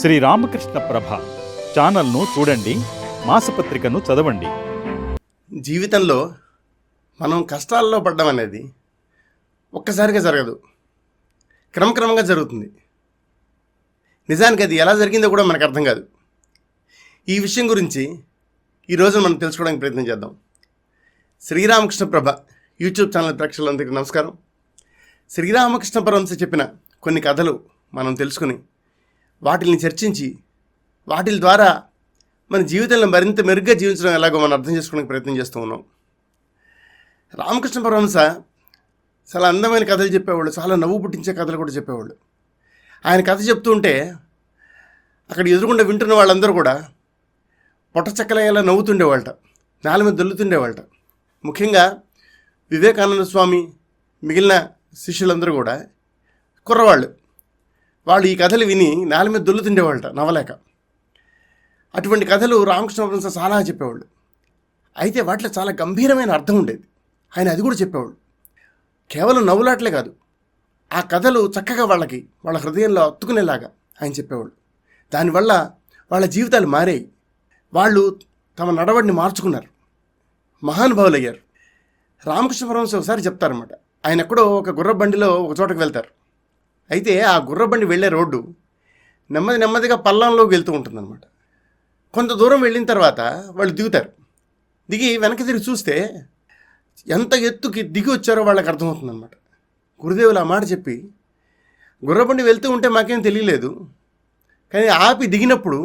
శ్రీ రామకృష్ణ ప్రభ ఛానల్ను చూడండి మాసపత్రికను చదవండి. జీవితంలో మనం కష్టాల్లో పడ్డం అనేది ఒక్కసారిగా జరగదు. క్రమక్రమంగా జరుగుతుంది. నిజానికి అది ఎలా జరిగిందో కూడా మనకు అర్థం కాదు. ఈ విషయం గురించి ఈరోజు మనం తెలుసుకోవడానికి ప్రయత్నం చేద్దాం. శ్రీరామకృష్ణ ప్రభ యూట్యూబ్ ఛానల్ ప్రేక్షకులందరికీ నమస్కారం. శ్రీరామకృష్ణ పరమహంస చెప్పిన కొన్ని కథలు మనం తెలుసుకుని వాటిని చర్చించి వాటి ద్వారా మన జీవితంలో మరింత మెరుగ్గా జీవించడం ఎలాగో మనం అర్థం చేసుకోవడానికి ప్రయత్నం చేస్తూ ఉన్నాం. రామకృష్ణ పరమహంస చాలా అందమైన కథలు చెప్పేవాళ్ళు చాలా నవ్వు పుట్టించే కథలు కూడా చెప్పేవాళ్ళు. ఆయన కథ చెప్తూ ఉంటే అక్కడ ఎదురుగుండా వింటున్న వాళ్ళందరూ కూడా పొట్టచక్కలయ్యేలా నవ్వుతుండేవాళ్ళట నాలుగు మీద దొల్లుతుండేవాళ్ళట. ముఖ్యంగా వివేకానంద స్వామి మిగిలిన శిష్యులందరూ కూడా కుర్రవాళ్ళు. వాళ్ళు ఈ కథలు విని నేల మీద దొల్లుతుండేవాళ్ళట నవ్వలేక. అటువంటి కథలు రామకృష్ణ పరమహంస చాలా చెప్పేవాళ్ళు. అయితే వాటిలో చాలా గంభీరమైన అర్థం ఉండేది. ఆయన అది కూడా చెప్పేవాళ్ళు. కేవలం నవ్వులాట్లే కాదు ఆ కథలు చక్కగా వాళ్ళకి వాళ్ళ హృదయంలో అత్తుకునేలాగా ఆయన చెప్పేవాళ్ళు. దానివల్ల వాళ్ళ జీవితాలు మారాయి. వాళ్ళు తమ నడవడిని మార్చుకున్నారు. మహానుభావులు అయ్యారు రామకృష్ణ పరమహంస ఒకసారి చెప్తారన్నమాట. ఆయన ఎక్కడో ఒక గుర్ర బండిలో ఒక చోటకు వెళ్తారు. అయితే ఆ గుర్రబండి వెళ్ళే రోడ్డు నెమ్మది నెమ్మదిగా పల్లంలోకి వెళ్తూ ఉంటుందన్నమాట. కొంత దూరం వెళ్ళిన తర్వాత వాళ్ళు దిగుతారు. దిగి వెనక్కి తిరిగి చూస్తే ఎంత ఎత్తుకి దిగి వచ్చారో వాళ్ళకి అర్థమవుతుందన్నమాట. గురుదేవులు ఆ మాట చెప్పి గుర్రబండి వెళ్తూ ఉంటే మాకేం తెలియలేదు కానీ ఆపి దిగినప్పుడు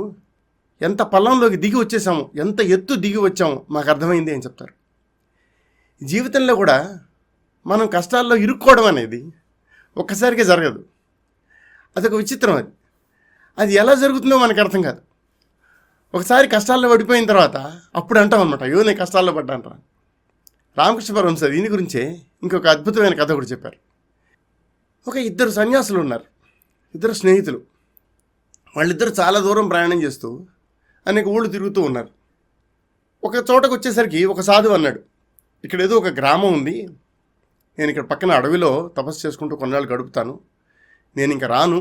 ఎంత పల్లంలోకి దిగి వచ్చేసాము ఎంత ఎత్తు దిగి వచ్చాము మాకు అర్థమైంది అని చెప్తారు. జీవితంలో కూడా మనం కష్టాల్లో ఇరుక్కోవడం అనేది ఒక్కసారిగా జరగదు. అదొక విచిత్రం అది. అది ఎలా జరుగుతుందో మనకు అర్థం కాదు. ఒకసారి కష్టాల్లో పడిపోయిన తర్వాత అప్పుడు అంటాం అనమాట అయ్యో నేను కష్టాల్లో పడ్డా రామకృష్ణ పరమహంస దీని గురించే ఇంకొక అద్భుతమైన కథ ఒకటి చెప్పారు. ఒక ఇద్దరు సన్యాసులు ఉన్నారు ఇద్దరు స్నేహితులు. వాళ్ళిద్దరు చాలా దూరం ప్రయాణం చేస్తూ అనేక ఊళ్ళు తిరుగుతూ ఉన్నారు. ఒక చోటకు వచ్చేసరికి ఒక సాధువు అన్నాడు ఇక్కడ ఏదో ఒక గ్రామం ఉంది నేను ఇక్కడ పక్కన అడవిలో తపస్సు చేసుకుంటూ కొన్నాళ్ళు గడుపుతాను నేను ఇంకా రాను.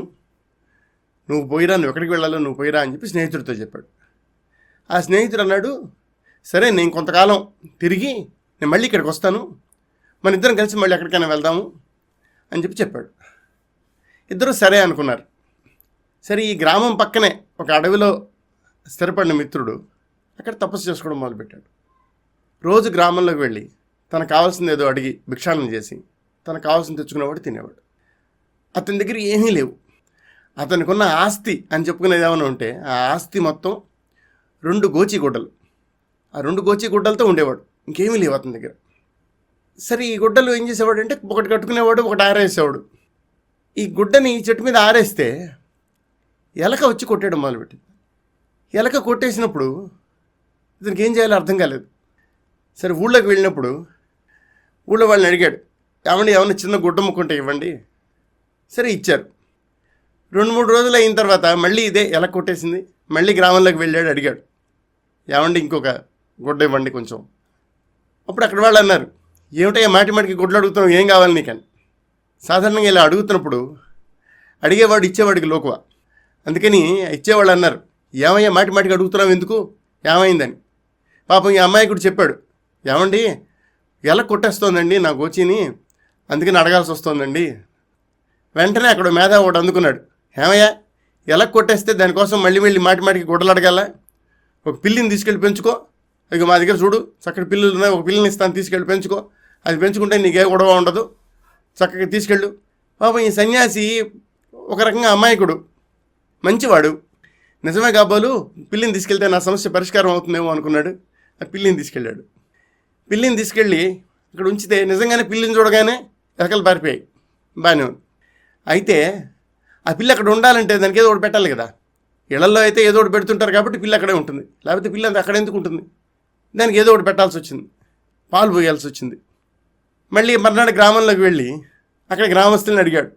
నువ్వు పోయిరా నువ్వు ఎక్కడికి వెళ్ళాలో నువ్వు పోయిరా అని చెప్పి స్నేహితుడితో చెప్పాడు. ఆ స్నేహితుడు అన్నాడు సరే నేను కొంతకాలం తిరిగి నేను మళ్ళీ ఇక్కడికి వస్తాను. మన ఇద్దరం కలిసి మళ్ళీ ఎక్కడికైనా వెళ్దాము అని చెప్పి చెప్పాడు. ఇద్దరు సరే అనుకున్నారు. సరే ఈ గ్రామం పక్కనే ఒక అడవిలో స్థిరపడిన మిత్రుడు అక్కడ తపస్సు చేసుకోవడం మొదలుపెట్టాడు. రోజు గ్రామంలోకి వెళ్ళి తనకు కావాల్సింది ఏదో అడిగి భిక్షాటన చేసి తనకు కావాల్సింది తెచ్చుకునేవాడు తినేవాడు. అతని దగ్గర ఏమీ లేవు. అతనికి ఉన్న ఆస్తి అని చెప్పుకునేది ఏమైనా ఉంటే ఆ ఆస్తి మొత్తం రెండు గోచి గుడ్డలు. ఆ రెండు గోచి గుడ్డలతో ఉండేవాడు. ఇంకేమీ లేవు అతని దగ్గర. సరే ఈ గుడ్డలు ఏం చేసేవాడు అంటే ఒకటి కట్టుకునేవాడు ఒకటి ఆరేసేవాడు. ఈ గుడ్డని చెట్టు మీద ఆరేస్తే ఎలక వచ్చి కొట్టేయడం మొదలుపెట్టింది. ఎలక కొట్టేసినప్పుడు ఇతనికి ఏం చేయాలో అర్థం కాలేదు. సరే ఊళ్ళోకి వెళ్ళినప్పుడు ఊళ్ళో వాళ్ళని అడిగాడు ఏమండి ఏమన్నా చిన్న గుడ్డ ముక్కుంటే ఇవ్వండి. సరే ఇచ్చారు. రెండు మూడు రోజులు అయిన తర్వాత మళ్ళీ ఇదే ఎలా కొట్టేసింది? మళ్ళీ గ్రామంలోకి వెళ్ళాడు అడిగాడు. ఏమండి ఇంకొక గుడ్డ ఇవ్వండి కొంచెం. అప్పుడు అక్కడ వాళ్ళు అన్నారు ఏమిటో మాటి మాటికి గుడ్లు అడుగుతున్నావు ఏం కావాలి నీకని సాధారణంగా ఇలా అడుగుతున్నప్పుడు అడిగేవాడు ఇచ్చేవాడికి లోకువ. అందుకని ఇచ్చేవాళ్ళు అన్నారు ఏమయ్యా మాటి మాటికి అడుగుతున్నావు ఎందుకు? ఏమైందని. పాపం ఈ అమ్మాయికుడు చెప్పాడు ఏమండి ఎలా కొట్టేస్తోందండి నా గోచిని? అందుకని అడగాల్సి వస్తోందండి. వెంటనే అక్కడ మేధా ఒకటి అందుకున్నాడు. ఏమయ్యా ఎలా కొట్టేస్తే దానికోసం మళ్ళీ మళ్ళీ మాటి మాటికి గుడ్డలు అడగాల? ఒక పిల్లిని తీసుకెళ్ళి పెంచుకో. ఇక మా దగ్గర చూడు చక్కటి పిల్లులు ఉన్నాయి. ఒక పిల్లిని ఇస్తాను తీసుకెళ్ళి పెంచుకో. అది పెంచుకుంటే నీకే గొడవ ఉండదు. చక్కగా తీసుకెళ్ళు. పాపం ఈ సన్యాసి ఒక రకంగా అమాయకుడు. మంచివాడు. నిజమే కాబోలు పిల్లిని తీసుకెళ్తే నా సమస్య పరిష్కారం అవుతుందేమో అనుకున్నాడు. ఆ పిల్లిని తీసుకెళ్ళాడు. పిల్లిని తీసుకెళ్ళి ఇక్కడ ఉంచితే నిజంగానే పిల్లిని చూడగానే ఎలకలు పారిపోయాయి. బాగానే ఉంది. అయితే ఆ పిల్ల అక్కడ ఉండాలంటే దానికి ఏదో ఒకటి పెట్టాలి కదా. ఇళ్ళలో అయితే ఏదో ఒకటి పెడుతుంటారు కాబట్టి పిల్ల అక్కడే ఉంటుంది. లేకపోతే పిల్ల అక్కడ ఎందుకు ఉంటుంది? దానికి ఏదో ఒకటి పెట్టాల్సి వచ్చింది. పాలు పోయాల్సి వచ్చింది. మళ్ళీ మర్నాడు గ్రామంలోకి వెళ్ళి అక్కడ గ్రామస్తులను అడిగాడు.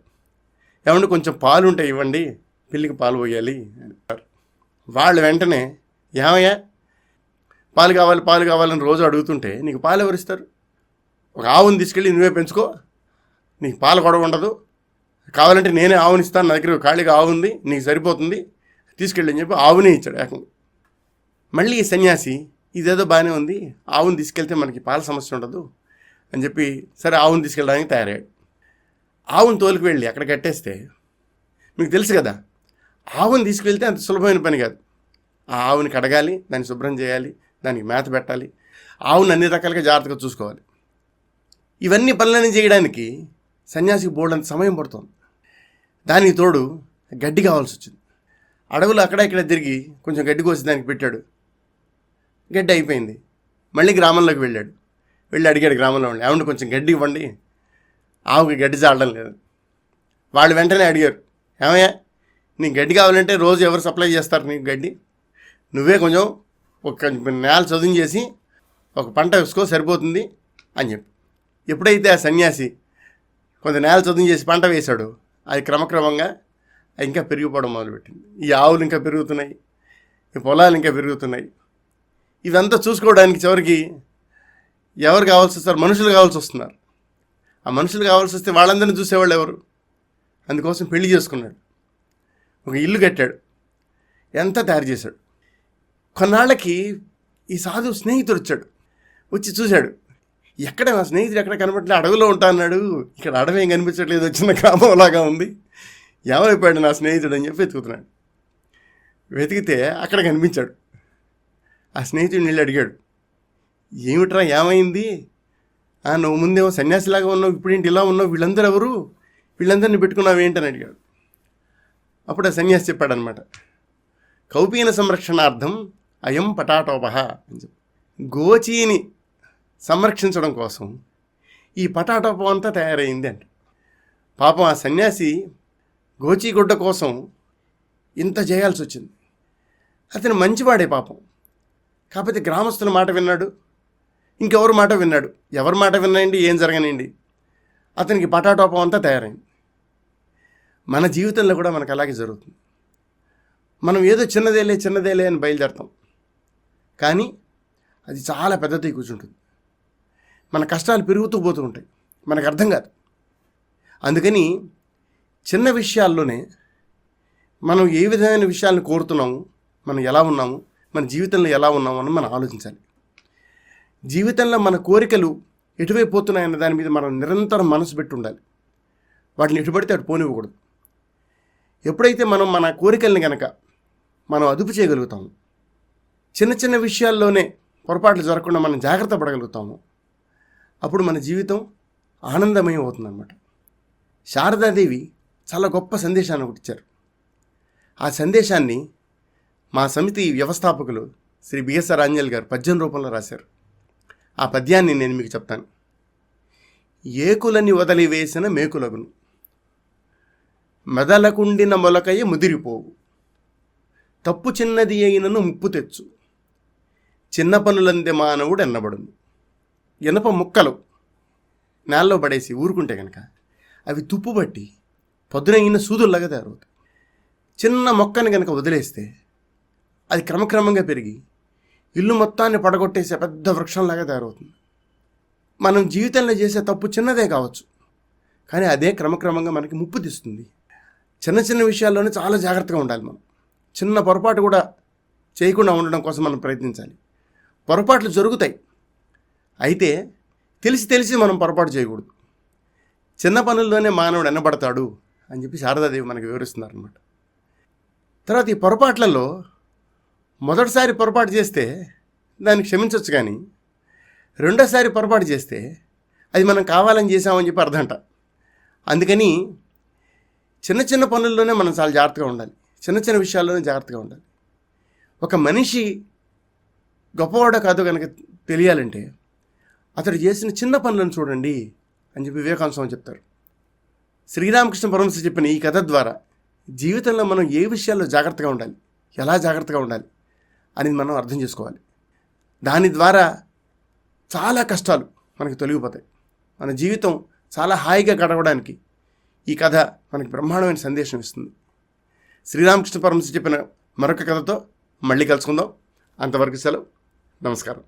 ఏమండి కొంచెం పాలు ఉంటాయి ఇవ్వండి పిల్లికి పాలు పోయాలి అని వాళ్ళు వెంటనే ఏమయ్యా పాలు కావాలి పాలు కావాలని రోజు అడుగుతుంటే నీకు పాలు ఎవరిస్తారు? ఒక ఆవుని తీసుకెళ్ళి నువ్వే పెంచుకో. నీకు పాలు గొడవ ఉండదు. కావాలంటే నేనే ఆవుని ఇస్తాను నా దగ్గర ఖాళీగా ఆవు ఉంది నీకు సరిపోతుంది తీసుకెళ్ళి అని చెప్పి ఆవునే ఇచ్చాడు ఏకంగా. మళ్ళీ ఈ సన్యాసి ఇదేదో బాగానే ఉంది ఆవుని తీసుకెళ్తే మనకి పాల సమస్య ఉండదు అని చెప్పి సరే ఆవుని తీసుకెళ్ళడానికి తయారయ్యాడు. ఆవుని తోలికి వెళ్ళి అక్కడ కట్టేస్తే మీకు తెలుసు కదా ఆవుని తీసుకెళ్తే అంత సులభమైన పని కాదు. ఆ ఆవుని కడగాలి దాన్ని శుభ్రం చేయాలి దానికి మేత పెట్టాలి ఆవుని అన్ని రకాలుగా జాగ్రత్తగా చూసుకోవాలి. ఇవన్నీ పనులన్నీ చేయడానికి సన్యాసికి బోల్డంత సమయం పడుతుంది. దానికి తోడు గడ్డి కావాల్సి వచ్చింది. అడవులు అక్కడ ఇక్కడ తిరిగి కొంచెం గడ్డి కోసి దానికి పెట్టాడు. గడ్డి అయిపోయింది. మళ్ళీ గ్రామంలోకి వెళ్ళాడు. వెళ్ళి అడిగాడు గ్రామంలో ఉండి ఏమంటే కొంచెం గడ్డి ఇవ్వండి. ఆవుకి గడ్డి చాలడం లేదు. వాళ్ళు వెంటనే అడిగారు ఏమయ్యా నీకు గడ్డి కావాలంటే రోజు ఎవరు సప్లై చేస్తారు నీకు గడ్డి? నువ్వే కొంచెం ఒక నేల చదువు చేసి ఒక పంట వేసుకో సరిపోతుంది అని చెప్పి. ఎప్పుడైతే ఆ సన్యాసి కొంత నేల చదువు చేసి పంట వేశాడు అది క్రమక్రమంగా ఇంకా పెరిగిపోవడం మొదలుపెట్టింది. ఈ ఆవులు ఇంకా పెరుగుతున్నాయి ఈ పొలాలు ఇంకా పెరుగుతున్నాయి. ఇదంతా చూసుకోవడానికి చివరికి ఎవరు కావాల్సి వస్తారు? మనుషులు కావాల్సి వస్తున్నారు. ఆ మనుషులు కావాల్సి వస్తే వాళ్ళందరినీ చూసేవాళ్ళు ఎవరు? అందుకోసం పెళ్ళి చేసుకున్నాడు. ఒక ఇల్లు కట్టాడు. ఎంత తయారు చేశాడు? కొన్నాళ్ళకి ఈ సాధువు స్నేహితుడు వచ్చాడు. వచ్చి చూశాడు. ఎక్కడ నా స్నేహితుడు ఎక్కడ కనబడలే అడవిలో ఉంటా అన్నాడు. ఇక్కడ అడవి ఏం కనిపించట్లేదు వచ్చిన కామంలాగా ఉంది. ఎవరైపోయాడు నా స్నేహితుడు అని చెప్పి వెతుకుతున్నాడు. వెతికితే అక్కడ కనిపించాడు. ఆ స్నేహితుడిని వెళ్ళి అడిగాడు ఏమిట్రా ఏమైంది? ఆ, నువ్వు ముందేమో సన్యాసిలాగా ఉన్నావు ఇప్పుడేంటి ఇలా ఉన్నావు వీళ్ళందరూ ఎవరు? వీళ్ళందరినీ పెట్టుకున్నావు ఏంటని అడిగాడు. అప్పుడు ఆ సన్యాసి చెప్పాడనమాట కౌపీన సంరక్షణార్థం అయం పటాటోపహ అని చెప్పి. గోచీని సంరక్షించడం కోసం ఈ పటాటోపం అంతా తయారైంది అంట. పాపం ఆ సన్యాసి గోచిగుడ్డ కోసం ఇంత చేయాల్సి వచ్చింది అతను మంచివాడే పాపం. కాకపోతే గ్రామస్తుల మాట విన్నాడు. ఇంకెవరి మాట విన్నాడు? ఎవరి మాట విన్నాయండి? ఏం జరగనండి? అతనికి పటాటోపం అంతా తయారైంది. మన జీవితంలో కూడా మనకు అలాగే జరుగుతుంది. మనం ఏదో చిన్నదేలే చిన్నదేలే అని బయలుదేరతాం. కానీ అది చాలా పెద్దది కూర్చుంటుంది మన కష్టాలు పెరుగుతూ పోతూ ఉంటాయి. మనకు అర్థం కాదు. అందుకని చిన్న విషయాల్లోనే మనం ఏ విధమైన విషయాలను కోరుతున్నాము మనం ఎలా ఉన్నాము మన జీవితంలో ఎలా ఉన్నాము అని మనం ఆలోచించాలి. జీవితంలో మన కోరికలు ఎటువైపు పోతున్నాయన్న దాని మీద మనం నిరంతరం మనసు పెట్టి ఉండాలి. వాటిని ఎటుపడితే అటు పోనివ్వకూడదు. ఎప్పుడైతే మనం మన కోరికల్ని కనుక మనం అదుపు చేయగలుగుతాము చిన్న చిన్న విషయాల్లోనే పొరపాట్లు జరగకుండా మనం జాగ్రత్త పడగలుగుతాము అప్పుడు మన జీవితం ఆనందమయం అవుతుందన్నమాట. శారదాదేవి చాలా గొప్ప సందేశాన్ని ఒకటి ఇచ్చారు. ఆ సందేశాన్ని మా సమితి వ్యవస్థాపకులు శ్రీ బిఎస్ఆర్ ఆంజల్ గారు పద్యం రూపంలో రాశారు. ఆ పద్యాన్ని నేను మీకు చెప్తాను. ఏకులని వదిలివేసిన మేకులగును. మెదలకుండిన మొలకయ్య ముదిరిపోవు. తప్పు చిన్నది అయినను ముప్పు తెచ్చు. చిన్న పనులందే మానవుడు ఎన్నబడును. ఇనప ముక్కలు నేలలో పడేసి ఊరుకుంటే కనుక అవి తుప్పుబట్టి పొద్దునైన సూదుల్లాగా తయారవుతాయి. చిన్న మొక్కని కనుక వదిలేస్తే అది క్రమక్రమంగా పెరిగి ఇల్లు మొత్తాన్ని పడగొట్టేసే పెద్ద వృక్షంలాగా తయారవుతుంది. మనం జీవితంలో చేసే తప్పు చిన్నదే కావచ్చు కానీ అదే క్రమక్రమంగా మనకి ముప్పు తీస్తుంది. చిన్న చిన్న విషయాల్లోనే చాలా జాగ్రత్తగా ఉండాలి మనం. చిన్న పొరపాటు కూడా చేయకుండా ఉండడం కోసం మనం ప్రయత్నించాలి. పొరపాట్లు జరుగుతాయి. అయితే తెలిసి తెలిసి మనం పొరపాటు చేయకూడదు. చిన్న పనుల్లోనే మానవుడు ఎన్నబడతాడు అని చెప్పి శారదాదేవి మనకు వివరిస్తున్నారనమాట తర్వాత ఈ పొరపాట్లలో మొదటిసారి పొరపాటు చేస్తే దాన్ని క్షమించవచ్చు కానీ రెండోసారి పొరపాటు చేస్తే అది మనం కావాలని చేసామని చెప్పి అర్థంట. అందుకని చిన్న చిన్న పనుల్లోనే మనం చాలా జాగ్రత్తగా ఉండాలి. చిన్న చిన్న విషయాల్లోనే జాగ్రత్తగా ఉండాలి. ఒక మనిషి గొప్పవాడో కాదో కనుక తెలియాలంటే అతడు చేసిన చిన్న పనులను చూడండి అని చెప్పి వివేకానంద స్వామి చెప్తారు. శ్రీరామకృష్ణ పరమశ చెప్పిన ఈ కథ ద్వారా జీవితంలో మనం ఏ విషయాల్లో జాగ్రత్తగా ఉండాలి? ఎలా జాగ్రత్తగా ఉండాలి? అనేది మనం అర్థం చేసుకోవాలి. దాని ద్వారా చాలా కష్టాలు మనకి తొలగిపోతాయి. మన జీవితం చాలా హాయిగా గడవడానికి ఈ కథ మనకి బ్రహ్మాండమైన సందేశం ఇస్తుంది. శ్రీరామకృష్ణ పరమశ చెప్పిన మరొక కథతో మళ్ళీ కలుసుకుందాం. అంతవరకు సెలవు. నమస్కారం.